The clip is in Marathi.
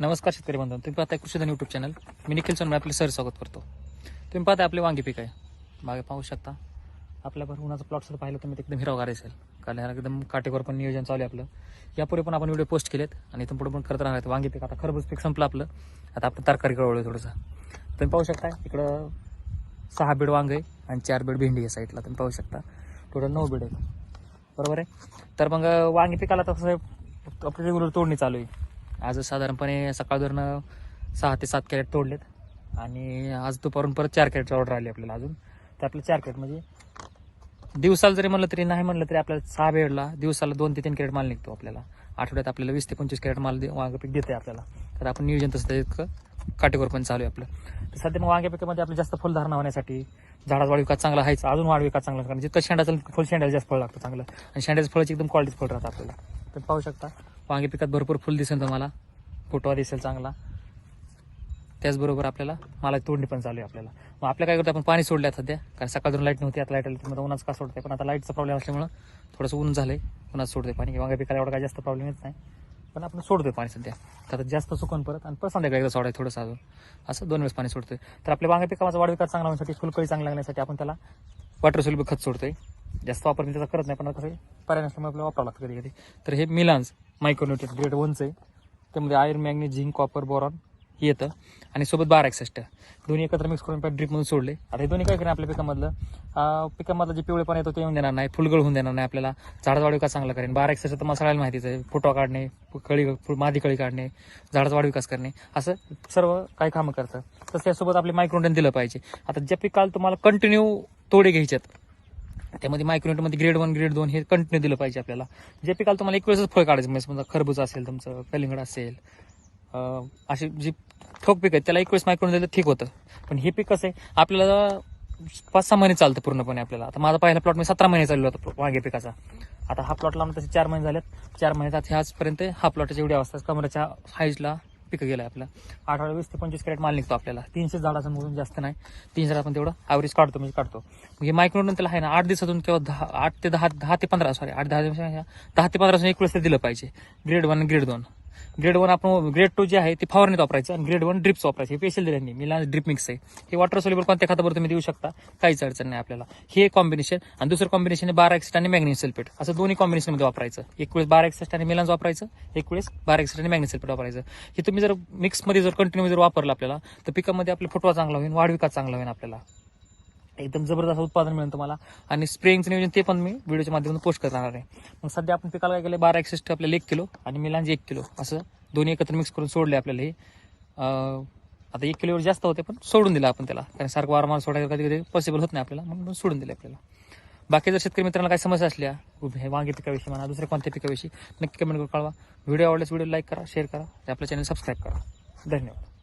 नमस्कार शेतकरी बांधव तुम्ही पाहताय कृषीधन युट्यूब चॅनल मी निखिल सोनवणे आपले सर स्वागत करतो. तुम्ही पाहताय आपले वांगी पीक आहे. बागे पाहू शकता. आपल्यावर उन्हाचा प्लॉट सुद्धा पाहिलं तुम्ही एकदम हिरवगार असेल कारण एकदम काटेकोर पण नियोजन चालू आहे आपलं. यापूर्वी पण आपण व्हिडिओ पोस्ट केलेत आणि इथून पुढे पण करत राहणार वांगी पीक. आता खरबूज पीक संपलं आपलं. आता आपण तरकारी वळू थोडंसं. तुम्ही पाहू शकता इकडं सहा बेड वांग आहे आणि चार बेड भेंडी आहे साईडला तुम्ही पाहू शकता. टोटल नऊ बेड आहे बरोबर आहे? तर मग वांगी पिकाला तसं आपली रेग्युलर तोडणी चालू आहे. आज साधारणपणे सकाळधरण सहा ते सात कॅरेट तोडलेत. आणि आज दुपारून परत चार कॅरेटची ऑर्डर आली आपल्याला अजून. तर आपलं चार कॅरेट म्हणजे दिवसाला जरी म्हणलं तरी नाही म्हणलं तरी आपल्याला सहा बेडला दिवसाला दोन ते तीन कॅरेट माल निघतो आपल्याला. आठवड्यात आपल्याला वीस ते पंचवीस कॅरेट माल दे- वांगे पीक देते आपल्याला. तर आपण नियोजन तसं ते इतकं काटेकोर पण चालू आहे आपलं. तर सध्या मग वांग्या पिकामध्ये आपलं जास्त फुलधारणा होण्यासाठी झाडाचा वाढ विकास चांगला व्हायचं अजून वाढ विकास चांगला कारण जितकं शेंडाचं फुल शेंड्याला जास्त फळ लागतं चांगलं. आणि शेंड्याचं फळाची एकदम क्वालिटी फळ राहतं आपल्याला. तर पाहू शकता. वांगे पिकात भरपूर फुल दिसेल तुम्हाला. फुटवा दिसेल चांगला. त्याचबरोबर आपल्याला मला तोडणी पण चालू आहे आपल्याला. मग आपल्या काय करतो आपण? पाणी सोडलं आहे सध्या. कारण सकाळून लाइट नव्हती आता लाइट आली तर उन्हाच का सोडते पण आता लाईटचा प्रॉब्लेम असल्यामुळं थोडंसं ऊन झालं आहे उन्हात सोडते पाणी. वांगे पिकाला एवढा काय जास्त प्रॉब्लेम येत नाही. पण आपण सोडतोय पाणी सध्या. तर जास्त सुकून परत आणि परत संध्याकाळी एकदा सोडायचं थोडंसं अजून. असं दोन वेळेस पाणी सोडतोय. तर आपल्या वांगे पिकाचा वाढ विकास चांगला होण्यासाठी फुलकळी चांगला लागण्यासाठी आपण त्याला वॉटर सोल्युबल खत सोडतोय. जास्त वापर मी त्याचा करत नाही पण कसं पर्याय नसल्यामुळे आपल्याला वापरावं लागतं कधी कधी तर हे मिलान्स मायक्रोन्युट्रेट ग्रेड वनचं आहे. त्यामध्ये iron magnet zinc copper boron हे येतं. आणि सोबत बारा एकसष्ट दोन्ही एकत्र मिक्स करून ड्रिपमधून सोडले. आता हे दोन्ही काय करेन आपल्या पिकामधलं? पिकामधलं जे पिवळेपण येतो ते येऊन देणार नाही फुलगळ होऊन देणार नाही आपल्याला. झाडाचा वाढ विकास चांगला करेन? बारा एकसष्ट तर मला माहितीच आहे. फोटो काढणे कळी फु- मादी कळी काढणे झाडाचा वाढ विकास करणे असं सर्व काही कामं करतं. तसं त्यासोबत आपले मायक्रोन दिलं पाहिजे. आता ज्या पिकाला तुम्हाला कंटिन्यू तोडे घ्यायच्यात त्यामध्ये मायक्रोनेटमध्ये ग्रेड वन ग्रेड दोन हे कंटिन्यू दिलं पाहिजे आपल्याला. जे पिकाला तुम्हाला एक वेळेसच फळ काढायचं म्हणजे समजा खरबूज असेल तुमचं कलिंगड असेल अशी जी ठोक पीक आहेत त्याला एक वेळेस मायक्रोन दिलं ठीक होतं. पण हे पीक कसं आहे आपल्याला पाच सहा महिने चालतं पूर्णपणे आपल्याला. आता माझा पहिला प्लॉट मी म्हणजे सतरा महिने चाललो होता वांगे पिकाचा. आता हा प्लॉट लावून तसे चार महिने झालेत. चार महिन्यात आजपर्यंत हा प्लॉटच्या एवढी अवस्था कमराच्या हाईजला पिकं गेलं आपलं. आठवडा वीस ते पंचवीस कॅरेट माल निघतो आपल्याला. तीनशे झाडाचं म्हणून जास्त नाही. तीनशे झाड आपण तेवढं ॲव्हरेज काढतो म्हणजे काढतो. हे मायक्रोन त्याला आहे ना आठ दिवसातून किंवा दहा आठ ते दहा दहा ते पंधरा सॉरी आठ दहा दिवस दहा ते पंधरा दिवसांनी एक वेळेस ते दिलं पाहिजे. ग्रेड वन ग्रेड दोन. ग्रेड वन आपण ग्रेड टू जे आहे ते फवारणीत वापरायचं आणि ग्रेड वन ड्रिप्स वापरायचे. हे पेशल दिले मी ड्रिप मिक्स आहे. हे वॉटर सोल्युबल कोणत्या खतावर तुम्ही देऊ शकता? काहीच अडचण नाही आपल्याला. हे कॉम्बिनेशन आणि दुसरं कॉम्बिनेशन बारा एक्सेट आणि मॅग्नेशियम सल्फेट असं दोन्ही कॉम्बिनेशनमध्ये वापरायचं. एक वेळेस बारा एक्सेट आणि मिलान्स वापरायचं. एक वेळेस बारा एक्सेट आणि मॅग्नेशियम सल्फेट वापरायचं. हे तुम्ही जर मिक्समध्ये जर कंटिन्यू जर वापरलं आपल्याला तर पिकामध्ये आपला फुटवा चांगला होईल वाढविकास चांगला होईल आपल्याला. एकदम जबरदस्त उत्पादन मिळेल तुम्हाला. आणि स्प्रेंगचं नियोजन ते पण मी व्हिडिओच्या माध्यमातून पोस्ट करणार आहे. मग सध्या आपण पिकाला काय केलं बारा एकसष्ट आपल्याला एक किलो आणि मिलांजी एक किलो. असं दोन्ही एकत्र मिक्स करून सोडले आपल्याला हे. आता एक किलोवर जास्त होते पण सोडून दिलं आपण त्याला. कारण सारखं वारंवार सोडायला कधी कधी पॉसिबल होत नाही आपल्याला म्हणून सोडून दिलं आपल्याला. बाकी जर शेतकरी मित्रांना काही समस्या असल्या हे वांगे पिकाविषयी म्हणा दुसऱ्या कोणत्या पिकाविषयी नक्की कमेंट करून कळवा. व्हिडिओ आवडल्यास व्हिडिओ लाईक करा शेअर करा आणि आपल्या चॅनल सबस्क्राईब करा. धन्यवाद.